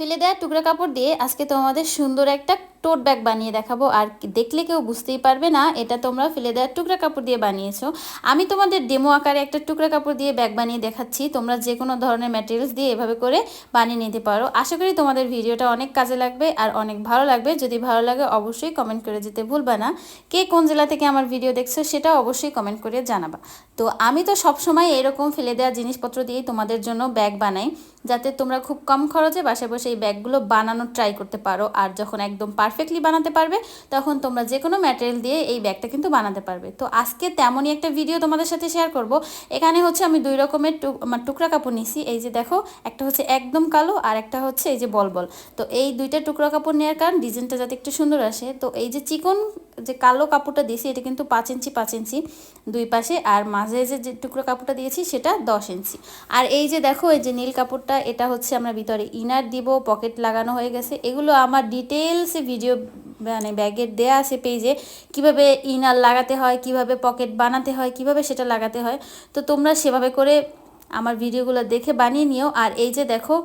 ফেলে দেওয়া টুকরা কাপড় দিয়ে আজকে তোমাদের সুন্দর একটা টোট ব্যাগ বানিয়ে দেখাবো। আর দেখলে কেউ বুঝতেই পারবে না, এটা তোমরা ফেলে দেওয়ার টুকরা কাপড় দিয়ে বানিয়েছো। আমি তোমাদের ডেমো আকারে একটা টুকরা কাপড় দিয়ে ব্যাগ বানিয়ে দেখাচ্ছি। তোমরা যে কোনো ধরনের ম্যাটেরিয়ালস দিয়ে এভাবে করে বানিয়ে নিতে পারো। আশা করি তোমাদের ভিডিওটা অনেক কাজে লাগবে আর অনেক ভালো লাগবে। যদি ভালো লাগে অবশ্যই কমেন্ট করে যেতে ভুলবা না। কে কোন জেলা থেকে আমার ভিডিও দেখছ সেটা অবশ্যই কমেন্ট করে জানাবা। তো আমি তো সবসময় এরকম ফেলে দেওয়া জিনিসপত্র দিয়েই তোমাদের জন্য ব্যাগ বানাই, যাতে তোমরা খুব কম খরচে বাসায় বসে এই ব্যাগগুলো বানানোর ট্রাই করতে পারো। আর যখন একদম পারফেক্টলি বানাতে পারবে, তখন তোমরা যে কোনো ম্যাটেরিয়াল দিয়ে এই ব্যাগটা কিন্তু বানাতে পারবে। তো আজকে তেমনই একটা ভিডিও তোমাদের সাথে শেয়ার করব। এখানে হচ্ছে আমি দুই রকমের আমার টুকরা কাপড় নিছি। এই যে দেখো, একটা হচ্ছে একদম কালো আর একটা হচ্ছে এই যে বল বল তো এই দুইটা টুকরা কাপড় নেওয়ার কারণ ডিজাইনটা যাতে একটু সুন্দর আসে। তো এই যে চিকন যে কালো কাপড়টা দিয়েছি, এটা কিন্তু পাঁচ ইঞ্চি পাঁচ ইঞ্চি দুই পাশে, আর মাঝে যে যে টুকরো কাপড়টা দিয়েছি, সেটা দশ ইঞ্চি। আর এই যে দেখো, এই যে নীল কাপড়টা, এটা হচ্ছে আমরা ভিতরে ইনার দিব, পকেট লাগানো হয়ে গেছে। এগুলো আমার ডিটেলসে ভিডিও মানে ব্যাগের দেয়া আছে পেজে, কীভাবে ইনার লাগাতে হয়, কীভাবে পকেট বানাতে হয়, কীভাবে সেটা লাগাতে হয়। তো তোমরা সেভাবে করে আমার ভিডিওগুলো দেখে বানিয়ে নিও। আর এই যে দেখো,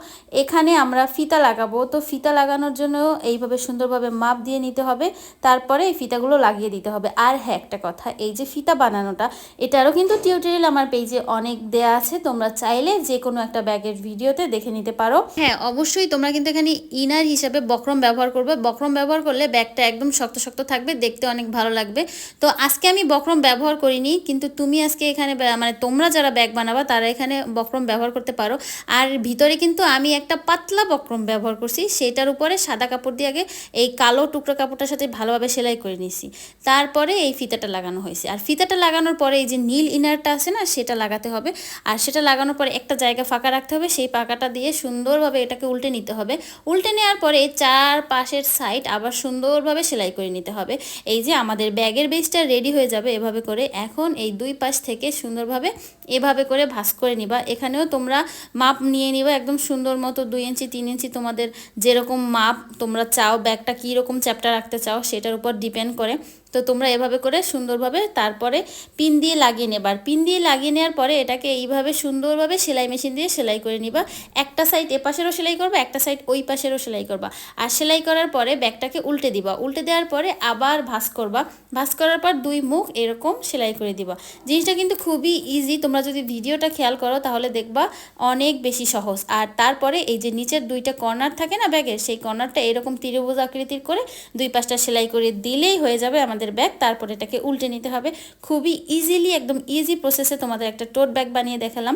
এখানে আমরা ফিতা লাগাবো। তো ফিতা লাগানোর জন্য এইভাবে সুন্দরভাবে মাপ দিয়ে নিতে হবে। তারপরে এই ফিতাগুলো লাগিয়ে দিতে হবে। আর হ্যাঁ একটা কথা, এই যে ফিতা বানানোটা, এটারও কিন্তু টিউটোরিয়াল আমার পেজে অনেক দেয়া আছে। তোমরা চাইলে যে কোনো একটা ব্যাগের ভিডিওতে দেখে নিতে পারো। হ্যাঁ অবশ্যই তোমরা কিন্তু এখানে ইনার হিসাবে বক্রম ব্যবহার করবে। বক্রম ব্যবহার করলে ব্যাগটা একদম শক্ত শক্ত থাকবে, দেখতে অনেক ভালো লাগবে। তো আজকে আমি বক্রম ব্যবহার করিনি, কিন্তু তুমি আজকে এখানে মানে তোমরা যারা ব্যাগ বানাবা, তারা এখানে বক্রম ব্যবহার করতে পারো। আর ভিতরে কিন্তু আমি একটা পাতলা বক্রম ব্যবহার করছি, সেটার উপরে সাদা কাপড় দিয়ে আগে এই কালো টুকরো কাপড়টার সাথে ভালোভাবে সেলাই করে নিছি। তারপরে এই ফিতাটা লাগানো হয়েছে। আর ফিতাটা লাগানোর পরে এই যে নীল ইনারটা আছে না, সেটা লাগাতে হবে। আর সেটা লাগানোর পরে একটা জায়গা ফাঁকা রাখতে হবে, সেই পাকাটা দিয়ে সুন্দরভাবে এটাকে উল্টে নিতে হবে। উল্টে নেওয়ার পরে চার পাশের সাইড আবার সুন্দরভাবে সেলাই করে নিতে হবে। এই যে আমাদের ব্যাগের বেসটা রেডি হয়ে যাবে এভাবে করে। এখন এই দুই পাশ থেকে সুন্দরভাবে এভাবে করে ভাস করে নিবা। এখানেও তোমরা মাপ নিয়ে নিবা, একদম সুন্দর মতো দুই ইঞ্চি, তিন ইঞ্চি তোমাদের যেরকম মাপ তোমরা চাও, ব্যাগটা কীরকম চ্যাপ্টার রাখতে চাও সেটার উপর ডিপেন্ড করে। তো তোমরা এভাবে করে সুন্দরভাবে তারপরে পিন দিয়ে লাগিয়ে নেবার পিন দিয়ে লাগিয়ে নেওয়ার পরে এটাকে এইভাবে সুন্দরভাবে সেলাই মেশিন দিয়ে সেলাই করে নিবা। একটা সাইড এ পাশেরও সেলাই করবা, একটা সাইড ওই পাশেরও সেলাই করবা। আর সেলাই করার পরে ব্যাগটাকে উল্টে দিবা। উল্টে দেওয়ার পরে আবার ভাস করবা। ভাস করার পর দুই মুখ এরকম সেলাই করে দিবা। জিনিসটা কিন্তু খুবই ইজি তোমরা যদি ভিডিওটা খেয়াল করো তাহলে দেখবা অনেক বেশি সহজ। আর তারপরে এই যে নিচের দুইটা কর্নার থাকে না ব্যাগের, সেই কর্নারটা এরকম ত্রিভুজ আকৃতির করে দুই পাশটা সেলাই করে দিলেই হয়ে যাবে আমাদের আমাদের ব্যাগ তারপর এটাকে উল্টে নিতে হবে। খুবই ইজিলি একদম ইজি প্রসেসে তোমাদের একটা টোট ব্যাগ বানিয়ে দেখালাম।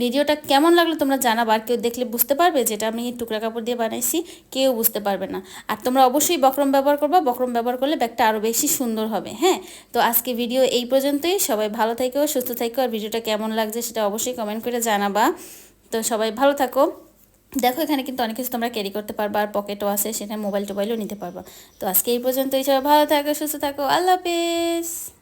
ভিডিওটা কেমন লাগল তোমরা জানাব, আর কেউ দেখলে বুঝতে পারবে যেটা আমি টুকরা কাপড় দিয়ে বানাইছি, কেউ বুঝতে পারবে না। আর তোমরা অবশ্যই বক্রম ব্যবহার করবা, বক্রম ব্যবহার করলে ব্যাগটা আরও বেশি সুন্দর হবে হ্যাঁ? তো আজকে ভিডিও এই পর্যন্তই, সবাই ভালো থেকো, সুস্থ থেকো, আর ভিডিওটা কেমন লাগছে সেটা অবশ্যই কমেন্ট করে জানাবা। তো সবাই ভালো থাকো। দেখো, এখানে কিন্তু অনেক কিছু তোমরা ক্যারি করতে পারবা, আর পকেটও আছে, সেখানে মোবাইল টোবাইলও নিতে পারবা। তো আজকে এই পর্যন্ত সবাই ভালো থাকো, সুস্থ থাকো, আল্লাহ হাফিজ!